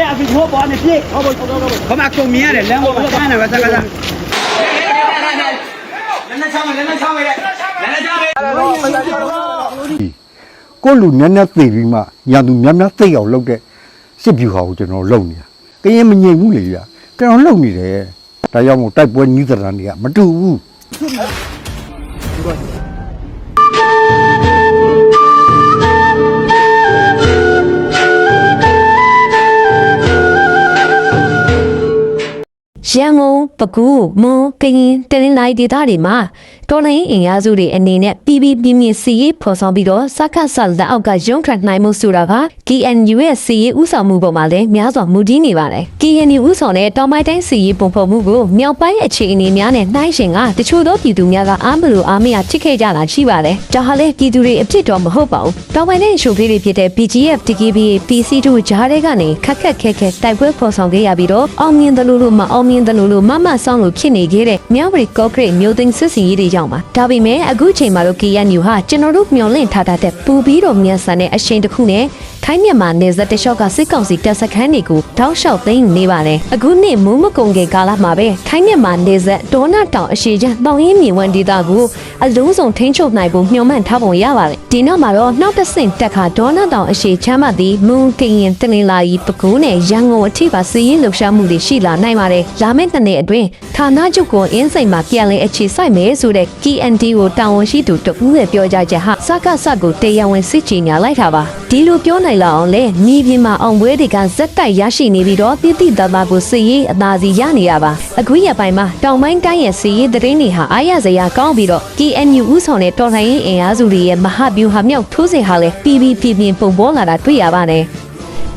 တဲ့အပြင်ဟိုပေါ်နေပြေးဟောပေါ်ဟောပေါ်ခမကုံမြင်ရတယ်လမ်းပေါ်ကမ်းတယ်ပဲစကားစားကိုယ့်လူနည်းနည်းသိပြီးမှညာသူများများသိအောင်လုပ်တဲ့စစ်ဗျူဟာကိုကျွန်တော်လုပ်နေတာကရင်မငြိမ်ဘူးလေကြာကျွန်တော်လုပ်နေတယ်ဒါကြောင့်မို့တိုက်ပွဲနီးသဏ္ဍာန်တွေကမတူဘူး ရန်ကုန်ပဲခူးမွန်ကရင်တနင်္လာရီဒေသတွေမှာ တော်လိုင်းအင်အားစုတွေအနေနဲ့ပြည်ပြည်ပြင်းပြင်းစီရေးဖော်ဆောင်ပြီးတော့စက္ကဆလက်အောက်ကရုံးထွက်နိုင်မှုဆိုတာက KNU ရဲ့စီရေးဥဆောင်မှုပေါ်မှာလည်းများစွာမူတည်နေပါတယ်။ KNU ဥဆောင်တဲ့တောင်ပိုင်းတိုင်းစီရေးပုံဖော်မှုကိုမြောက်ပိုင်းအခြေအနေများနဲ့နှိုင်းယှဉ်ကတချို့သောပြည်သူများကအားမလို့အားမရချစ်ခဲ့ကြတာရှိပါတယ်။ဒါဟာလည်းပြည်သူတွေအဖြစ်တော့မဟုတ်ပါဘူး။တောင်ပိုင်းတိုင်းရှုပ်ဖေးတွေဖြစ်တဲ့ BGF, DKBA, PC တို့ဂျားတွေကနေခက်ခက်ခဲခဲတိုက်ပွဲဖော်ဆောင်ခဲ့ရပြီးတော့အောင်မြင်တယ်လို့လို့မအောင်မြင်တယ်လို့လို့မမဆောင်လို့ဖြစ်နေခဲ့တဲ့မြောက်ပရီကော့ဂရိတ်မျိုးသိန်းစစ်စီရေးတွေကြောင့်ပါဒါပေမဲ့အခုချိန်မှာတော့ KNU ဟာကျွန်တော်တို့မျှော်လင့်ထားတဲ့ပူပြီးတော့မြန်ဆန်တဲ့အရှိန်တစ်ခုနဲ့ထိုင်းမြန်မာနယ်စပ်တလျှောက်ကစစ်ကောင်စီတပ်စခန်းတွေကိုတောက်လျှောက်သိမ်းနေပါတယ်အခုနှစ်မူးမကုံကေကာလမှာပဲထိုင်းမြန်မာနယ်စပ်ဒေါနာတောင်အရှိချမ်းတောင်ရင်းမြေဝန်ဒေသကိုအလုံးစုံထိန်းချုပ်နိုင်ဖို့မျှော်မှန်းထားပုံရပါတယ်ဒီနောက်မှာတော့နောက်တစ်ဆင့်တက်ခါဒေါနာတောင်အရှိချမ်းမှသည်မွန်ကရင်တလင်လာရီပကူးနဲ့ရန်ကုန်အထိပါစီးရင်လှုပ်ရှားမှုတွေရှိလာနိုင်ပါတယ်လာမယ့်တစ်နေ့အတွင်းဌာနချုပ်ကိုအင်းစိန်မှာပြန်လည်အခြေစိုက်မယ်ဆိုတဲ့ KND ကိုတာဝန်ရှိသူတဦးရဲ့ပြောကြားချက်ဟာစကားစကိုတရားဝင်စစ်ကြေညာလိုက်တာပါဒီလိုပြောနိုင်လောက်အောင်လဲမြေပြင်မှာအောင်ပွဲတွေကဇက်တိုက်ရရှိနေပြီးတော့တိတိတသားကိုစီရေးအသာစီရနေရပါအခုရပိုင်းမှာတောင်ပိုင်းတိုင်းရဲ့စီရေးသတင်းတွေဟာအားရစရာကောင်းပြီးတော့ KNU ဥဆောင်တဲ့တော်လှန်ရေးအင်အားစုတွေရဲ့မဟာဗျူဟာမြောက်ထိုးစစ်ဟာလည်းပြည်ပြည်ပြင်းပြင်းပုံပေါ်လာတာတွေ့ရပါတယ်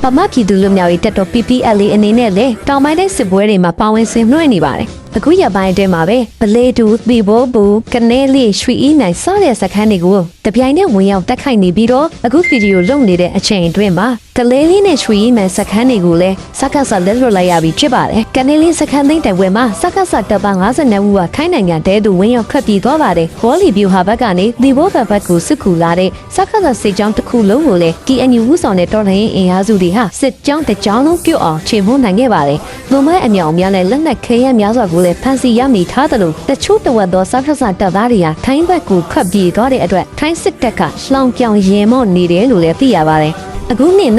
ပမပြည်သူလူမျိုးရေးတက်တော့ PPLA အနေနဲ့လည်းတောင်ပိုင်းတိုင်းစစ်ပွဲတွေမှာပါဝင်ဆင်နွှဲနေပါတယ် အခုရပိုင်းအတွင်းမှာပဲပလေတူသီဘောဘူးကနေလေးရွှေအီးနိုင်စတဲ့စခန်းတွေကိုတပြိုင်နက်ဝင်ရောက်တက်ခိုက်နေပြီးတော့အခုဗီဒီယိုလုပ်နေတဲ့အချိန်အတွင်းမှာတလေးလေးနဲ့ရွှေအီးနိုင်စခန်းတွေကိုလည်းစကားဆလက်လွတ်လိုက်ရပြီးဖြစ်ပါတယ်ကနေလေးစခန်းသိမ်းတဲ့ဝဲမှာစကားဆတပ်ပါ52ဦးကခိုင်းနိုင်ငံတဲသူဝင်ရောက်ခတ်ပြေးသွားပါတယ်ဝေါ်လီဗျူဟာဘက်ကနေသီဘောဘက်ဘက်ကိုစစ်ကူလာတဲ့စကားဆစစ်ကြောင်းတစ်ခုလုံးကိုလည်း KNU ဦးဆောင်တဲ့တော်လှန်ရေးအင်အားစုတွေဟာစစ်ကြောင်းတစ်ကြောင်းလုံးပြုတ်အောင်ခြေမွှနိုင်ခဲ့ပါတယ်လူမဲအမြောင်များနဲ့လက်နက်ခဲယမ်းများစွာကိုလည်းဖမ်းဆီးရမိထားသလိုတချို့တဝက်သောစကားဆတပ်သားတွေဟာထိုင်းဘက်ကိုခတ်ပြေးသွားတဲ့အတွက်ထိုင်းစစ်တပ်ကလှောင်ပြောင်ရင်မော့နေတယ်လို့လည်းသိရပါတယ်အခုနှစ်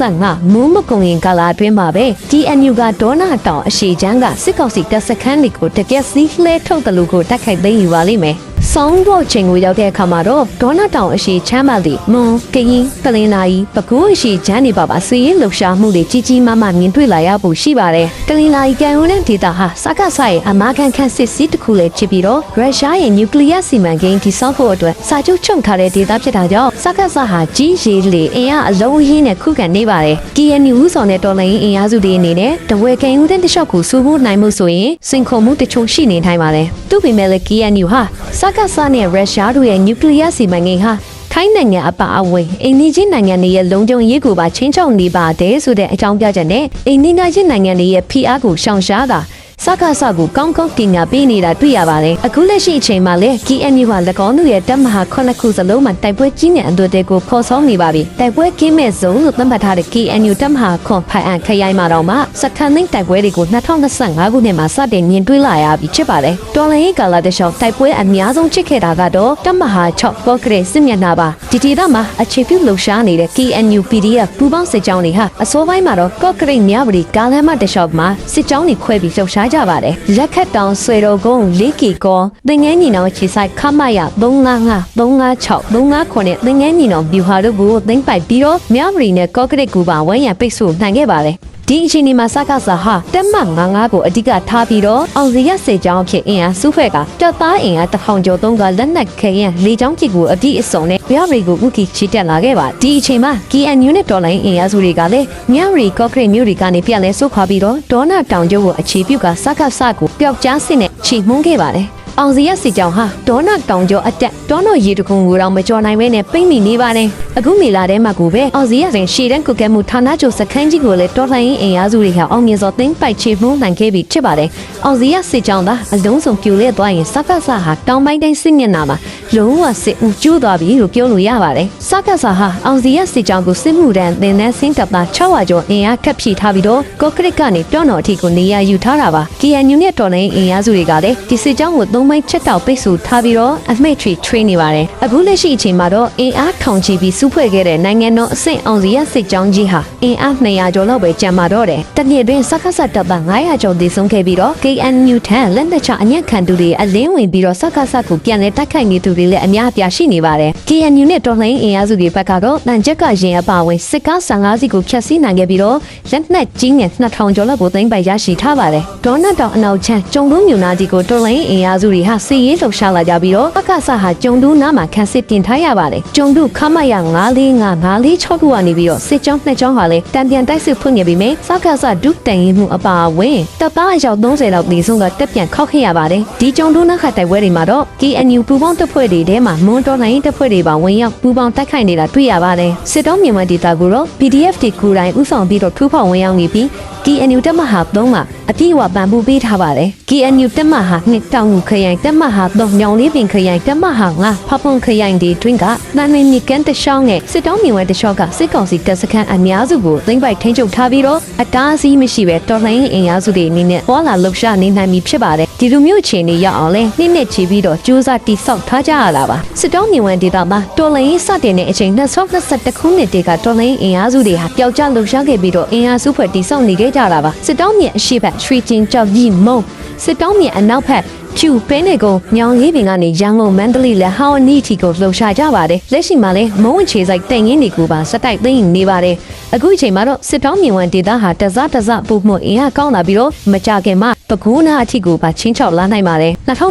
2025မူးမကုံရင်ကာလာအတွင်းမှာပဲ TNU ကဒေါနာတောင်အရှိချမ်းကစစ်ကောင်စီတပ်စခန်းတွေကိုတကက်စီးလှဲထုတ်တယ်လို့ကိုတိုက်ခိုက်သိမ်းယူပါလိမ့်မယ်။ ဆောင်းတော့ချိန်ကိုရောက်တဲ့အခါမှာတော့ဒေါနာတောင်အရှိချမ်းပါသည့်မွန်ကရင်ကလင်နာရီပကူးအရှိချမ်းနေပါပါစီရင်လှုပ်ရှားမှုတွေကြီးကြီးမားမားမြင်တွေ့လာရဖို့ရှိပါတယ်။ကလင်နာရီကန်ဦးတဲ့ဒေတာဟာစကားဆိုင်အမာခံခန့်စစ်စီးတစ်ခုလည်းဖြစ်ပြီးတော့ရုရှားရဲ့နျူကလ িয়ার စီမံကိန်းတည်ဆောက်ဖို့အတွက်စာချုပ်ချုပ်ထားတဲ့ဒေတာဖြစ်တာကြောင့်စကားဆဟာကြီးရေလေအင်အားအလုံးရင်းနဲ့ခုခံနေပါတယ်။ KNU ဦးဆောင်တဲ့တော်လှန်ရေးအင်အားစုတွေအနေနဲ့တဝဲကန်ဦးတဲ့တလျှောက်ကိုစူးဖို့နိုင်မှုဆိုရင်စင်ခုံမှုတချို့ရှိနေနိုင်ပါတယ်။သူ့ပေမဲ့လည်း KNU ဟာစကားဆနဲ့ရုရှားတို့ရဲ့နျူကလ িয়ার စီမံကိန်းဟာထိုင်းနိုင်ငံအပါအဝင်အိန္ဒိချင်းနိုင်ငံတွေရဲ့လုံခြုံရေးကိုပါချင်းချောက်နေပါတယ်ဆိုတဲ့အကြောင်းပြချက်နဲ့အိန္ဒိချင်းနိုင်ငံတွေရဲ့ဖိအားကိုရှောင်ရှားတာ စကားစကိုကောင်းကောင်းပညာပေးနေတာတွေ့ရပါတယ်။အခုလက်ရှိအချိန်မှာလည်း KNU ဟာ၎င်းတို့ရဲ့တပ်မဟာ9ခုစလုံးမှာတိုက်ပွဲကြီးနေအသွေးတွေကိုဖော်ဆောင်နေပါပြီ။တိုက်ပွဲကင်းမဲ့ဇုံလို့သတ်မှတ်ထားတဲ့ KNU တပ်မဟာခွန်ဖိုင်အန်ခရိုင်မှာတော့မှစခန်းသိမ်းတိုက်ပွဲတွေကို2025ခုနှစ်မှာစတင်မြင်တွေ့လာရပြီဖြစ်ပါတယ်။တော်လန်ရေးကာလတလျှောက်တိုက်ပွဲအများဆုံးချစ်ခဲ့တာကတော့တပ်မဟာ6ပော့ကရဲစစ်မျက်နှာပါ။ဒီဒေသမှာအခြေပြုလှုပ်ရှားနေတဲ့ KNU PDF ပူးပေါင်းစစ်ကြောင်းတွေဟာအစောပိုင်းမှာတော့ကော့ကရိတ်မြဝတီကားလမ်းမတလျှောက်မှာစစ်ကြောင်းတွေခွဲပြီးလှုပ်ရှားကြပါတယ်။လက်ခတ်တောင်ဆွေတော်ကုန်းလေးကီကောသင်ငန်းညီနောင်ခြေဆိုင်ခမရ355 356 359နဲ့သင်ငန်းညီနောင်ဗျူဟာတို့ကိုသိမ့်ပိုက်ပြီးတော့မြဝတီနဲ့ကော့ကရိတ်ကူပါဝန်းရံပိတ်ဆို့နိုင်ခဲ့ပါတယ်။ ဒီအချိန်ဒီမှာစကားစာဟာတက်မ99ကိုအဓိကထားပြီးတော့အောင်စီရစေချောင်းဖြစ်အင်အားစုဖွဲ့ကတပ်သားအင်အားတစ်ထောင်ကျော်သုံးကလက်နက်ခဲယံလေချောင်းကြည့်ကိုအပြည့်အစုံနဲ့မြဝတီကိုဥကီချီတက်လာခဲ့ပါဒီအချိန်မှာ KNU နဲ့တော်လိုင်းအင်အားစုတွေကလည်းမြဝတီကော့ကရိတ်မြို့တွေကနေပြန်လဲဆုတ်ခွာပြီးတော့ဒေါနာတောင်ကျိုးကိုအခြေပြုကစကားစကိုပျောက်ကြားစစ်နဲ့ချီမှုန်းခဲ့ပါတယ် အောင်စီရစီကြောင်ဟာဒေါနာတောင်ကျော်အတက်ဒေါနောရေတခုံကိုတော့မကြော်နိုင်ပဲနဲ့ပိမ့်မိနေပါတယ်အခုမေလာထဲမှာကိုပဲအောင်စီရစဉ်ရှေ့တန်းကုကဲမှုဌာနချုပ်စခန်းကြီးကိုလည်းတော်လှန်ရေးအင်အားစုတွေကအောင်မြင်စွာသိမ်းပိုက်ချေမှုန်းနိုင်ခဲ့ပြီဖြစ်ပါတယ်အောင်စီရစီကြောင်သာအလုံးစုံပြိုလဲသွားရင်စကစဟာတောင်ပိုင်းတိုင်းစစ်မျက်နှာမှာလုံးဝစစ်ဦးကျိုးသွားပြီလို့ပြောလို့ရပါတယ်စကစဟာအောင်စီရစီကြောင်ကိုစစ်မှုတန်းသင်တန်းဆင်းတပ်သား600ကျော်အင်အားခပ်ဖြည့်ထားပြီးတော့ကော့ကရစ်ကနေတောနော်အထိကိုနေရာယူထားတာပါ KNU နဲ့တော်လိုင်းအင်အားစုတွေကလည်းဒီစစ်ကြောင်းကိုသုံးပိုင်းချက်တောက်ပိတ်ဆို့ထားပြီးတော့အမိတ်ထရီ train နေပါတယ်အခုလက်ရှိအချိန်မှာတော့အင်အားထောင်ချီပြီးစုဖွဲ့ခဲ့တဲ့နိုင်ငံတော်အဆင့်အောင်စီရစစ်ကြောင်းကြီးဟာအင်အား200ကျော်လောက်ပဲကျန်ပါတော့တယ်တနေ့တွင်စက္ကစတပ်သား900ကျော်တည်ဆုံးခဲ့ပြီးတော့ KNU ထံလက်နက်ချအညံ့ခံသူတွေအလင်းဝင်ပြီးတော့စက္ကစကိုပြန်လဲတိုက်ခိုက်နေသူတွေလည်းအများအပြားရှိနေပါတယ် KNU နဲ့တော်လှန်ရေးအင်အားစုတွေဘက်ကတော့တန်ချက်ကရင်အပါအဝင်စစ်ကား15စီးကိုဖျက်ဆီးနိုင်ခဲ့ပြီးတော့လက်နက်ကြီးငယ်2000ကျော်လောက်ကိုသိမ်းပိုက်ရရှိထားပါတယ်ဒေါနတ်တောင်အနောက်ချမ်းကျုံလုံးမြို့နာကြီးကိုတော်လှန်ရေးအင်အားစုတွေဟာစီရေးလှုပ်ရှားလာကြပြီးတော့အကဆဟာကျုံတူးနားမှာခန်းစစ်တင်ထားရပါတယ်ကျုံတူးခမရ945 946ခုကနေပြီးတော့စစ်ကြောင်းနှစ်ကြောင်းဟာလည်းတန်ပြန်တိုက်စစ်ဖွင့်ခဲ့ပြီးမြဲစကဆဒုတန်ရင်မှုအပါအဝင်တပ်သားအယောက်30လောက်နေဆုံးကတက်ပြန်ခောက်ခဲ့ရပါတယ်ဒီကျုံတူးနားခတ်တိုက်ပွဲတွေမှာတော့ KNU ပူပေါင်းတပ်ဖွဲ့တွေထဲမှာမွန်တော်လှန်ရေးတပ်ဖွဲ့တွေပါဝင်ရောက်ပူပေါင်းတိုက်ခိုက်နေတာတွေ့ရပါတယ်စစ်တောင်းမြန်မာဒေတာကိုတော့ PDF တွေကိုယ်တိုင်ဥဆောင်ပြီးတော့ထူးဖောက်ဝင်ရောက်နေပြီး KNU တပ်မဟာ3မှာအပြည့်အဝပံ့ပိုးပေးထားပါတယ် KNU တပ်မဟာ2တောင်ငူခရိုင်တပ်မဟာ3ညောင်လေးပင်ခရိုင်တပ်မဟာ9ဖဖုံခရိုင်တွေတွင်ကတန်မင်းမြကန်တရှောင်းနဲ့စစ်တောင်းမြင်ဝဲတရှောင်းကစစ်ကောင်စီတပ်စခန်းအများစုကိုသိမ်းပိုက်ထိန်းချုပ်ထားပြီးတော့အတားအဆီးမရှိပဲတော်လှန်ရေးအင်အားစုတွေအနေနဲ့ပေါ်လာလှုပ်ရှားနေနိုင်ပြီဖြစ်ပါတယ်ဒီလိုမျိုးအခြေအနေရောက်အောင်လဲနှစ်နှစ်ချီပြီးတော့ကြိုးစားတိစောက်ထားကြရတာပါစစ်တောင်းမြင်ဝဲဒေတာမှာတော်လှန်ရေးစတင်တဲ့အချိန်2021ခုနှစ်တည်းကတော်လှန်ရေးအင်အားစုတွေဟာပျောက်ကျလှုပ်ရှားခဲ့ပြီးတော့အင်အားစုဖွဲ့တိစောက်နေခဲ့ခဲ့ကြတာပါစစ်တောင်းမြေအရှိတ်ရွှေကျင်ကြောက်ကြီးမုံစစ်တောင်းမြေအနောက်ဘက်ဖြူပင်းနေကုန်ညောင်ရေးပင်ကနေရန်ကုန်မန္တလေးလက်ဟောင်းအနီးထီကိုလှုပ်ရှားကြပါတယ်လက်ရှိမှာလည်းမုံအခြေဆိုင်တင်ရင်းတွေကိုပါစတိုက်သိမ့်နေပါတယ်အခုအချိန်မှာတော့စစ်တောင်းမြေဝန်ဒေသဟာတစတစပို့မှုအင်အားကောင်းလာပြီးတော့မကြခင်မှာ ပကူးနာအထိကိုပါချင်းချောက်လာနိုင်ပါတယ်2021ခု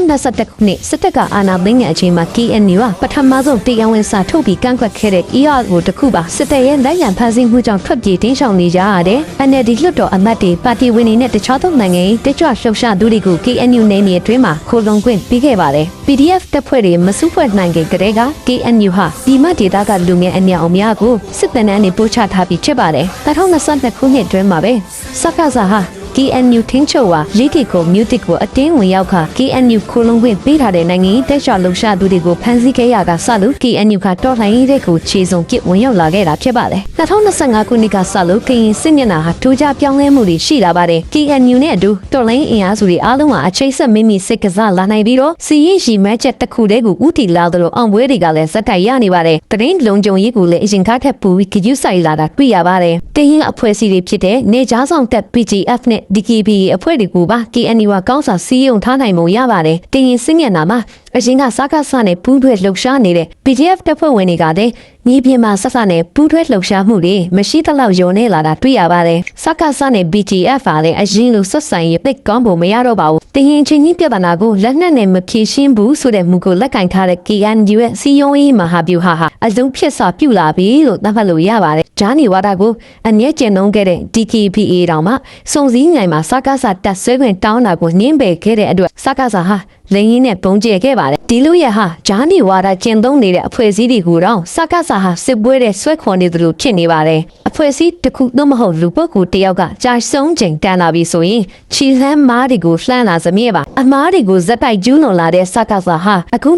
နှစ်စစ်တပ်ကအာဏာသိမ်းတဲ့အချိန်မှာ KNU ကပထမဆုံးတရားဝင်စာထုတ်ပြီးကန့်ကွက်ခဲ့တဲ့ ER ကိုတစ်ခုပါစစ်တပ်ရဲ့လက်ရန်ဖန်ဆင်းမှုကြောင့်ထွက်ပြေးတင်းရှောင်နေကြရတဲ့ NLD လွှတ်တော်အမတ်တွေပါတီဝင်တွေနဲ့တခြားသောနိုင်ငံရေးတကြွလှုပ်ရှားသူတွေကို KNU နယ်မြေအတွင်းမှာခိုလုံခွင့်ပေးခဲ့ပါတယ် PDF တပ်ဖွဲ့တွေမစုဖွဲ့နိုင်ခင်ကတည်းက KNU ဟာဒီမဒေတာကလူငယ်အများအများကိုစစ်တပ်နဲ့ပို့ချထားပြီးဖြစ်ပါတယ်2022ခုနှစ်အတွင်းမှာပဲစက္ကစဟာ KNU ထင်းချုပ်ဟာလေးကေကိုမြူတစ်ကိုအတင်းဝင်ရောက်ခါ KNU ခိုလုံခွင့်ပေးထားတဲ့နိုင်ငံရေးတက်ကြွလှုပ်ရှားသူတွေကိုဖမ်းဆီးခဲ့ရကစလို့ KNU ကတော်လှန်ရေးတဲ့ကိုခြေစုံပစ်ဝင်ရောက်လာခဲ့တာဖြစ်ပါတယ်2025ခုနှစ်ကစလို့ကရင်စစ်မျက်နှာဟာထူးခြားပြောင်းလဲမှုတွေရှိလာပါတယ် KNU နဲ့အတူတော်လှန်ရေးအင်အားစုတွေအားလုံးဟာအချိတ်ဆက်မိမိစိတ်ကစားလာနိုင်ပြီးတော့စီရင်ရှိမဲချက်တစ်ခုတည်းကိုဥတီလာသလိုအောင်ပွဲတွေကလည်းဇက်တိုက်ရနေပါတယ်တရင်လုံကြုံရေးကိုလည်းအရင်ကထက်ပူပြီးကြည့်ဆိုင်လာတာတွေ့ရပါတယ်တရင်အဖွဲ့အစည်းတွေဖြစ်တဲ့နေကြားဆောင်တပ် PGF နဲ့ DKB အဖွဲ့တွေကိုပါ KNU ကကောင်းစာစီးရုံထားနိုင်မှုရပါတယ်တရင်စင်မျက်နှာမှာအရင်ကစကားဆနဲ့ပူးထွဲလှုပ်ရှားနေတဲ့ PDF တပ်ဖွဲ့ဝင်တွေကလည်းမြေပြင်မှာဆက်ဆနဲ့ပူးထွဲလှုပ်ရှားမှုတွေမရှိသလောက်ယုံနေလာတာတွေ့ရပါတယ်စကားဆနဲ့ BTF ကလည်းအရင်လိုဆက်ဆံရေးပိတ်ကောင်းဖို့မရတော့ပါဘူးတရင်ချင်းကြီးပြဿနာကိုလက်နက်နဲ့မဖြေရှင်းဘူးဆိုတဲ့မူကိုလက်ကင်ထားတဲ့ KNU ရဲ့စီယုံရေးမဟာဗျူဟာဟာအလုံးဖြစ်စွာပြုလာပြီလို့သတ်မှတ်လို့ရပါတယ် ဂျာနီဝါဒကိုအမြဲကျင့်နှုံးခဲ့တဲ့ DKPA တောင်မှစုံစည်းနိုင်မှာစကားဆတက်ဆွဲခွင့်တောင်းတာကိုညှင်းပယ်ခဲ့တဲ့အတွက်စကားဆဟာ လိန်ရင်းနဲ့ပုံကျဲခဲ့ပါတယ်ဒီလူရဲ့ဟာဂျာနီဝါဒကျင့်သုံးနေတဲ့အဖွဲ့အစည်းတွေကိုတော့စကားဆဟာစစ်ပွဲတဲ့ဆွဲခွန်နေသလိုဖြစ်နေပါတယ်အဖွဲ့အစည်းတစ်ခုသို့မဟုတ်လူပုဂ္ဂိုလ်တစ်ယောက်ကကြာဆုံးချိန်တန်လာပြီဆိုရင်ခြီလန်းမားတွေကိုလှမ်းလာစမြဲပါအမားတွေကိုဇက်တိုက်ကျူးလွန်လာတဲ့စကားဆဟာအခု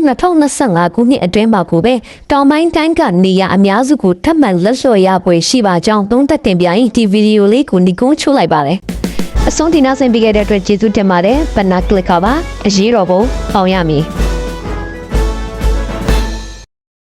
2025ခုနှစ်အတွင်းမှာကိုပဲတောင်ပိုင်းတိုင်းကနေရအများစုကိုထပ်မံလက်လျှော်ရပွဲရှိပါကြောင်းသုံးသက်တင်ပြရင်ဒီဗီဒီယိုလေးကိုညီကုန်းချိုးလိုက်ပါတယ် အဆုံးတင်နောက်ဆင်ပေးခဲ့တဲ့အတွက်ကျေးဇူးတင်ပါတယ်ဘနာကလစ်ကပါအရေးတော်ပုံအောင်ရမည်